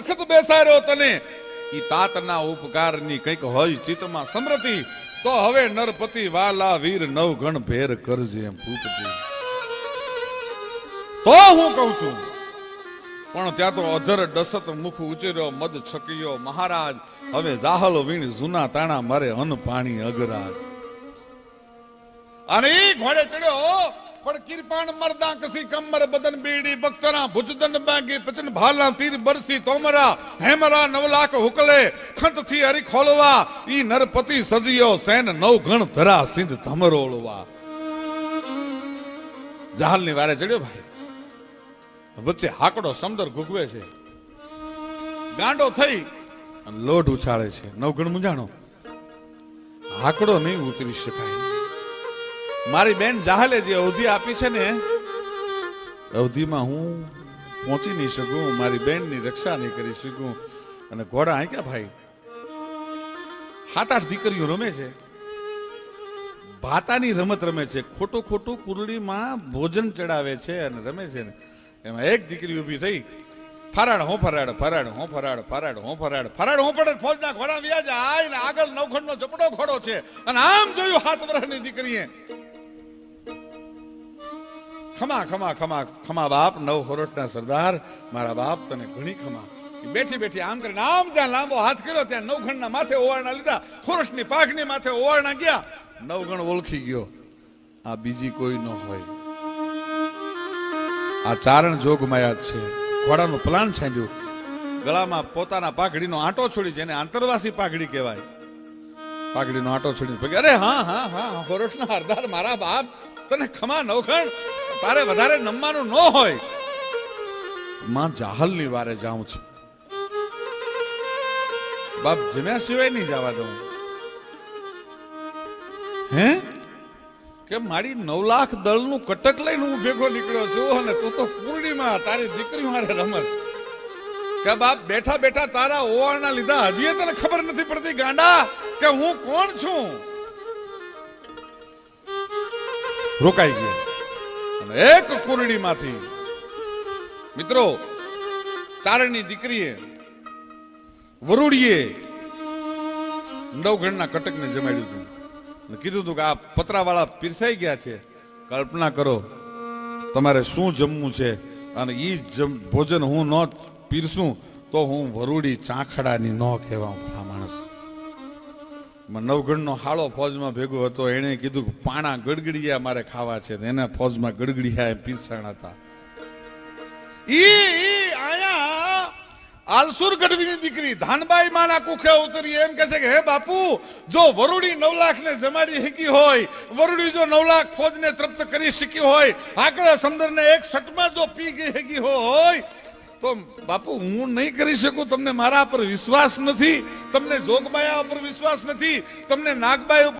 તખત બેસાડ્યો તને. ઈ તાતના ઉપકારની કંઈક હોય ચિત્તમાં સમૃતિ તો હવે નરપતિ વાલા વીર નવગણ ભેર કરજે એમ પૂછજે. તો હું કહું છું, પણ ત્યાં તો અધર ડસત મુખ ઉચર્યો મદ છકિયો, મહારાજ, હવે જાહલ વીણ જૂના તાણા મારે અન પાણી અગરાજ. અને ઘોડે ચડ્યો પણ કિરપાણ મરદા કસી કમર બદન બીડી બક્તરા ભુજદન બાંગી પચન ભાલા તીર બરસી તોમરા હેમરા નવલાક હુકલે ખંતથી હરી ખોલવા. ઈ નરપતિ સજિયો સેન નવ ગણ ધરા સિંધ ધમરોળવા. જહાલની વારે ચડ્યો ભાઈ. વચ્ચે હાકડો સમદર ગુગવે છે. ગાંડો થઈ લોઢ ઉછાળે છે. નવગણ મુંજાણો હાકડો નહીં ઉતરી શકાય. મારી બેન જાહલે જે અવધિ આપી છે ને, અવધિમાં હું પહોંચી નહીં શકું, મારી બેનની રક્ષા નહીં કરી શકું. અને ઘોડા અહીં ભાઈ? સાત આઠ દીકરીઓ રમે છે. ભાતાની રમત રમે છે. ખોટું ખોટું કુરડીમાં ભોજન ચડાવે છે અને રમે છે ને. એમાં એક દીકરી ઊભી થઈ. ફરાડ હો ફરાડ ફરાડ હો ફરાડ ફરાડ હો ફરાડ ફરાડ હો પડે ફોજના ઘોડા વ્યાજ. જાય ને આગળ નવખંડનો ચપડો ઘોડો છે. અને આમ જોયું હાથ વર્ષની દીકરીએ. ખમા ખમા ખમા ખમા બાપ, નવ હોરટના સરદાર, મારા બાપ, તને ઘણી ખમા. બેઠી બેઠી આમ કરીને આમ ત્યાં લાંબો હાથ કર્યો, ત્યાં નવઘણના માથે ઓવારણા લીધા. હોરઠની પાઘની માથે ઓવારણા ગયા. નવગણ ઓળખી ગયો. આ બીજી કોઈ ન હોય. આ ચારણ જોગ માયા છે. ઘોડાનું પ્લાન છાંડ્યું ગળામાં પોતાના પાઘડીનો આંટો છોડી, જેને આંતરવાસી પાઘડી કહેવાય. પાઘડીનો આંટો છોડી અરે હા હા હા હોરઠના હરદાર મારા બાપ, તને ખમા નવખણ તારે વધારે નમવાનું ન હોય. માં જાહલની વારે જાઉં છું. બાપ જમ્યા સિવાય નહીં જવા દઉં. હે? કે મારી નવ લાખ દળનું કટક લઈને હું ભેગો નીકળ્યો છું અને તું તો પૂર્ણિમા તારી દીકરી મારે રમત. કે બાપ બેઠા બેઠા તારા ઓવાળના લીધા હજી તને ખબર નથી પડતી, ગાંડા, કે હું કોણ છું? રોકાઈ ગયો. અને એક કુરડીમાંથી, મિત્રો ચારણની દીકરીએ વરુડીએ નવગણના કટકને જમાડ્યું હતું. અને કીધું હતું કે આ પતરાવાળા પીરસાઈ ગયા છે. કલ્પના કરો, તમારે શું જમવું છે? અને એ ભોજન હું ન પીરસું, તો હું વરુડી ચાંખડાની ન કહેવા આ માણસમાં નવગણનો હાળો ફોજમાં ભેગો હતો, એણે કીધું પાણા ગડગડિયા મારે ખાવા છે એને ફોજમાં ગડગડિયા પીરસાણ હતા. ઈ આયા આલસુર ગઢવીની દીકરી, ધાનબાઈ માના કુખે ઉતરી એમ કહે છે કે, હે બાપુ, જો વરુડી નવ લાખ ને જમાડી શીખી હોય, વરુડી જો નવ લાખ ફોજ ને તૃપ્ત કરી શીખી હોય, આગળ સમદર ને એક સટમાં જો પી ગઈ શકી હોય તો બાપુ, હું નહીં કરી શકું, તમને મારા પર વિશ્વાસ નથી, તમને જોગબાયા પર વિશ્વાસ નથી, તમને નાગબાઈ ઉપર